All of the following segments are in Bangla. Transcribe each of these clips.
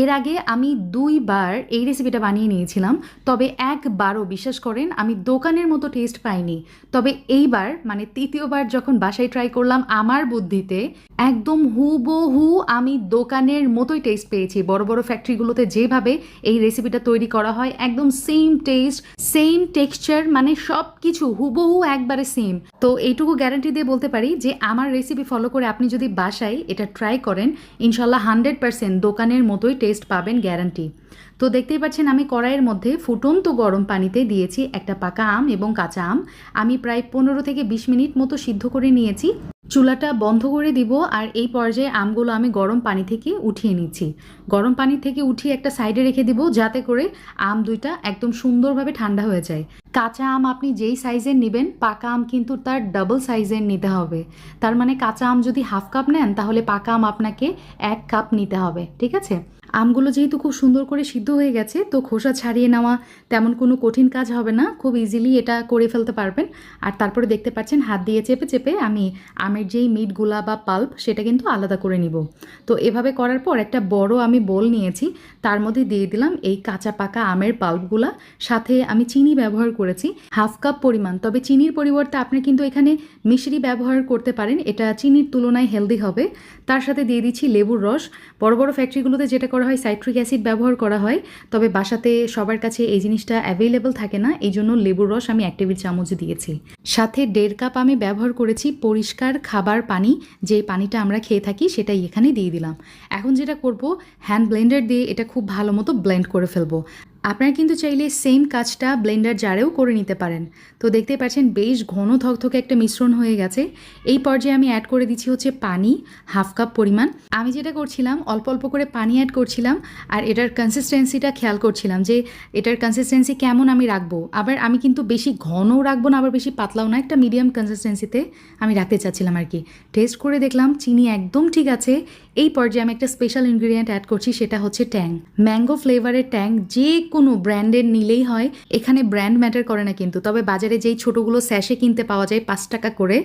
এর আগে আমি দুইবার এই রেসিপিটা বানিয়ে নিয়েছিলাম, তবে একবারও, বিশ্বাস করেন, আমি দোকানের মতো টেস্ট পাইনি। তবে এইবার মানে তৃতীয়বার যখন বাসায় ট্রাই করলাম আমার বুদ্ধিতে, একদম হুবহু আমি দোকানের মতোই টেস্ট পেয়েছি। বড় বড় ফ্যাক্টরিগুলোতে যেভাবে এই রেসিপিটা তৈরি করা হয়, একদম সেম টেস্ট সেম টেক্সচার মানে সব কিছু হুবহু একবারে সেম তো এইটুকু গ্যারান্টি দিয়ে বলতে পারি যে, আমার রেসিপি ফলো করে আপনি যদি বাসায় এটা ট্রাই করেন, ইনশাল্লাহ হান্ড্রেড পার্সেন্ট দোকানের মতোই টেস্ট পাবেন গ্যারান্টি তো দেখতেই পাচ্ছেন, আমি কড়াইয়ের মধ্যে ফুটন্ত গরম পানিতে দিয়েছি একটা পাকা আম এবং কাঁচা আম। আমি প্রায় পনেরো থেকে বিশ মিনিট মতো সিদ্ধ করে নিয়েছি। চুলাটা বন্ধ করে দিব আর এই পর্যায়ে আমগুলো আমি গরম পানি থেকে উঠিয়ে নিচ্ছি। গরম পানি থেকে উঠিয়ে একটা সাইডে রেখে দিব যাতে করে আম দুইটা একদম সুন্দরভাবে ঠান্ডা হয়ে যায়। কাঁচা আম আপনি যেই সাইজের নেবেন, পাকা আম কিন্তু তার ডাবল সাইজের নিতে হবে। তার মানে কাঁচা আম যদি হাফ কাপ নেন, তাহলে পাকা আম আপনাকে এক কাপ নিতে হবে, ঠিক আছে? আমগুলো যেহেতু খুব সুন্দর করে সিদ্ধ হয়ে গেছে, তো খোসা ছাড়িয়ে নেওয়া তেমন কোনো কঠিন কাজ হবে না। খুব ইজিলি এটা করে ফেলতে পারবেন। আর তারপরে দেখতে পাচ্ছেন হাত দিয়ে চেপে চেপে আমি আমের যেই মিটগুলা বা পাল্প সেটা কিন্তু আলাদা করে নিব। তো এভাবে করার পর একটা বড় আমি বোল নিয়েছি, তার মধ্যে দিয়ে দিলাম এই কাঁচা পাকা আমের পাল্পগুলা সাথে আমি চিনি ব্যবহার করেছি, হাফ কাপ পরিমাণ। তবে চিনির পরিবর্তে আপনি কিন্তু এখানে মিশরি ব্যবহার করতে পারেন, এটা চিনির তুলনায় হেলদি হবে। তার সাথে দিয়ে দিচ্ছি লেবুর রস। বড় বড় ফ্যাক্টরিগুলোতে যেটা করা হয় সাইট্রিক অ্যাসিড ব্যবহার করা হয়, তবে বাসাতে সবার কাছে এই জিনিসটা অ্যাভেলেবেল থাকে না, এই জন্য লেবুর রস আমি এক টেবিল চামচ দিয়েছি। সাথে দেড় কাপ আমি ব্যবহার করেছি পরিষ্কার খাবার পানি, যে পানিটা আমরা খেয়ে থাকি সেটাই এখানে দিয়ে দিলাম। এখন যেটা করব হ্যান্ড ব্লেন্ডার দিয়ে এটা খুব ভালো মতো ব্লেন্ড করে ফেলব। আপনারা কিন্তু চাইলে সেম কাজটা ব্লেন্ডার জারেও করে নিতে পারেন। তো দেখতে পাচ্ছেন বেশ ঘন থকথকে একটা মিশ্রণ হয়ে গেছে। এই পর্যায়ে আমি অ্যাড করে দিচ্ছি হচ্ছে পানি হাফ কাপ পরিমাণ। আমি যেটা করছিলাম, অল্প অল্প করে পানি অ্যাড করছিলাম আর এটার কনসিস্টেন্সিটা খেয়াল করছিলাম যে এটার কনসিস্টেন্সি কেমন আমি রাখব। আবার আমি কিন্তু বেশি ঘনও রাখব না, আবার বেশি পাতলাও না, একটা মিডিয়াম কনসিস্টেন্সিতে আমি রাখতে চাচ্ছিলাম আর কি। টেস্ট করে দেখলাম, চিনি একদম ঠিক আছে। এই পর্যায়ে আমি একটা স্পেশাল ইনগ্রিডিয়েন্ট অ্যাড করছি, সেটা হচ্ছে ট্যাং। ম্যাঙ্গো ফ্লেভারের ট্যাং যে কোনো ব্র্যান্ডের নিলেই হয়। এখানে ব্র্যান্ড ম্যাটার করে না কিন্তু। তবে বাজারে যেই ছোটোগুলো স্যাশে কিনতে পাওয়া যায় পাঁচ টাকা করে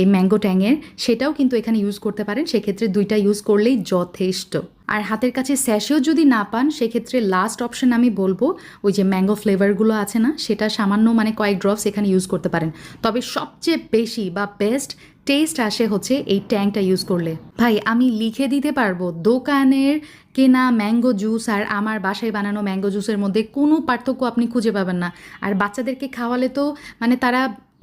এই ম্যাঙ্গো ট্যাংয়ের সেটাও কিন্তু এখানে ইউজ করতে পারেন। সেক্ষেত্রে দুইটা ইউজ করলেই যথেষ্ট। আর হাতের কাছে স্যাশেও যদি না পান, সেক্ষেত্রে লাস্ট অপশন আমি বলব, ওই যে ম্যাঙ্গো ফ্লেভারগুলো আছে না, সেটা সামান্য মানে কয়েক ড্রপস এখানে ইউজ করতে পারেন। তবে সবচেয়ে বেশি বা বেস্ট টেস্ট আসে হচ্ছে এই ট্যাংটা ইউজ করলে। ভাই, আমি লিখে দিতে পারব, দোকানের কেনা ম্যাঙ্গো জুস আর আমার বাসায় বানানো ম্যাঙ্গো জুসের মধ্যে কোনো পার্থক্য আপনি খুঁজে পাবেন না। আর বাচ্চাদেরকে খাওয়ালে তো মানে তারা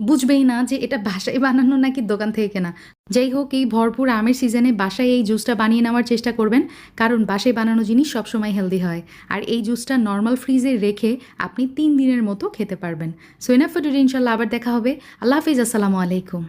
বুঝবেই না যে এটা বাসায় বানানো নাকি দোকান থেকে কেনা। যাই হোক, এই ভরপুর আমের সিজনে বাসায় এই জুসটা বানিয়ে নেওয়ার চেষ্টা করবেন, কারণ বাসায় বানানো জিনিস সবসময় হেলদি হয়। আর এই জুসটা নর্মাল ফ্রিজে রেখে আপনি তিন দিনের মতো খেতে পারবেন। সো এনাফ ইনশাল্লাহ আবার দেখা হবে। আল্লাহ হাফিজ, আসসালামু আলাইকুম।